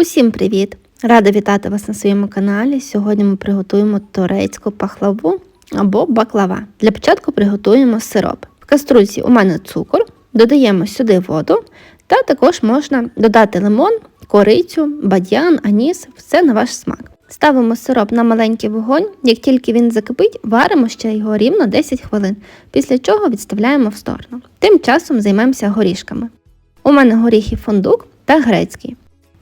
Усім привіт! Рада вітати вас на своєму каналі. Сьогодні ми приготуємо турецьку пахлаву або баклава. Для початку приготуємо сироп. В каструльці у мене цукор, додаємо сюди воду, та також можна додати лимон, корицю, бадьян, аніс, все на ваш смак. Ставимо сироп на маленький вогонь, як тільки він закипить, варимо ще його рівно 10 хвилин, після чого відставляємо в сторону. Тим часом займемося горішками. У мене горіхи фундук та грецький.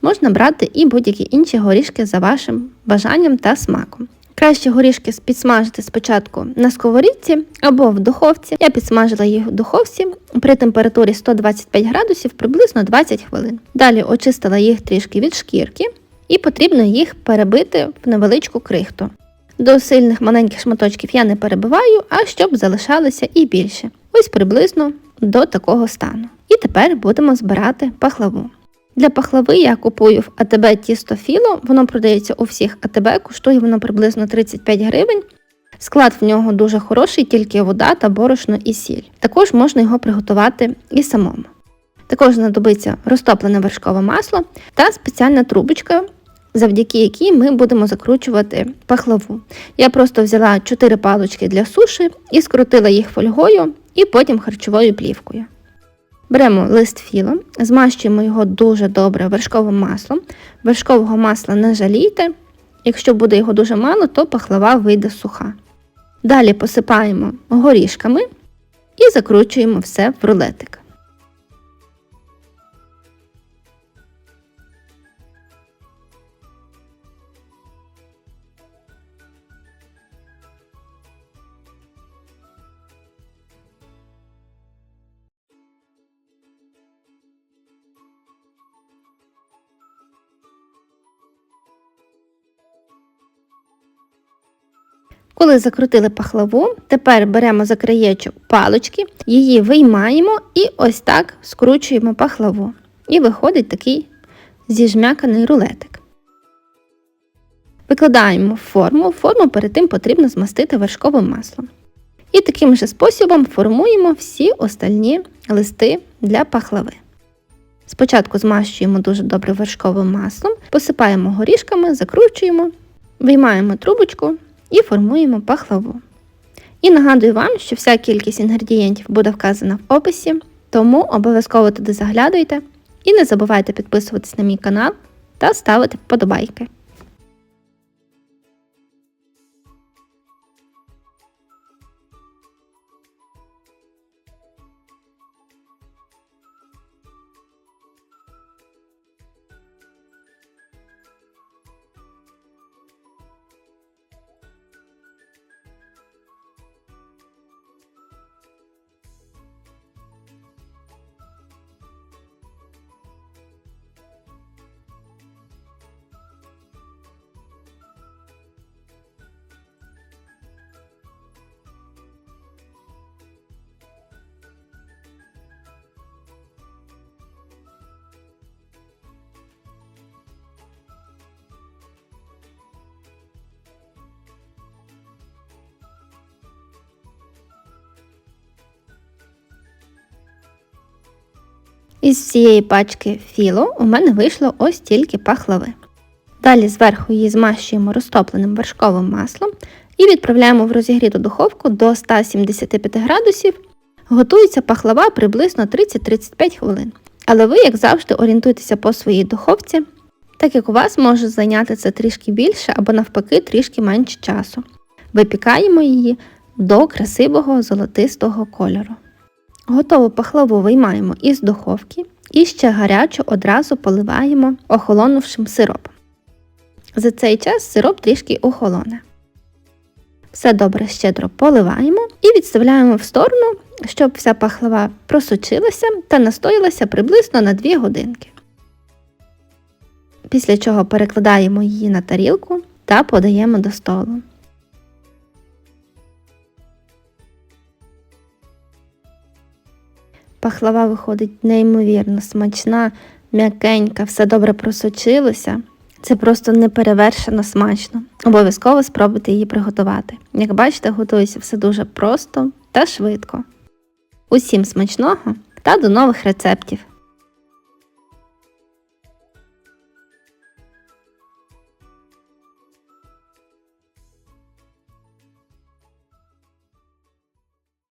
Можна брати і будь-які інші горішки за вашим бажанням та смаком. Краще горішки підсмажити спочатку на сковорідці або в духовці. Я підсмажила їх в духовці при температурі 125 градусів приблизно 20 хвилин. Далі очистила їх трішки від шкірки і потрібно їх перебити в невеличку крихту. До сильних маленьких шматочків я не перебиваю, а щоб залишалося і більше. Ось приблизно до такого стану. І тепер будемо збирати пахлаву. Для пахлави я купую в АТБ тісто філо, воно продається у всіх АТБ, коштує воно приблизно 35 гривень. Склад в нього дуже хороший, тільки вода та борошно і сіль. Також можна його приготувати і самому. Також знадобиться розтоплене вершкове масло та спеціальна трубочка, завдяки якій ми будемо закручувати пахлаву. Я просто взяла 4 палочки для суші і скрутила їх фольгою і потім харчовою плівкою. Беремо лист філа, змащуємо його дуже добре вершковим маслом. Вершкового масла не жалійте. Якщо буде його дуже мало, то пахлава вийде суха. Далі посипаємо горішками і закручуємо все в рулетик. Коли закрутили пахлаву, тепер беремо за краєчок палочки, її виймаємо і ось так скручуємо пахлаву. І виходить такий зіжмяканий рулетик. Викладаємо форму, форму перед тим потрібно змастити вершковим маслом. І таким же способом формуємо всі остальні листи для пахлави. Спочатку змащуємо дуже добре вершковим маслом, посипаємо горішками, закручуємо, виймаємо трубочку і формуємо пахлаву. І нагадую вам, що вся кількість інгредієнтів буде вказана в описі, тому обов'язково туди заглядуйте і не забувайте підписуватись на мій канал та ставити вподобайки. Із всієї пачки філо у мене вийшло ось тільки пахлави. Далі зверху її змащуємо розтопленим вершковим маслом і відправляємо в розігріту духовку до 175 градусів. Готується пахлава приблизно 30-35 хвилин. Але ви, як завжди, орієнтуйтеся по своїй духовці, так як у вас може зайняти це трішки більше або навпаки трішки менше часу. Випікаємо її до красивого золотистого кольору. Готову пахлаву виймаємо із духовки і ще гарячу одразу поливаємо охолонувшим сиропом. За цей час сироп трішки охолоне. Все добре щедро поливаємо і відставляємо в сторону, щоб вся пахлава просочилася та настоїлася приблизно на 2 годинки. Після чого перекладаємо її на тарілку та подаємо до столу. Пахлава виходить неймовірно смачна, м'якенька, все добре просочилося. Це просто неперевершено смачно. Обов'язково спробуйте її приготувати. Як бачите, готується все дуже просто та швидко. Усім смачного та до нових рецептів!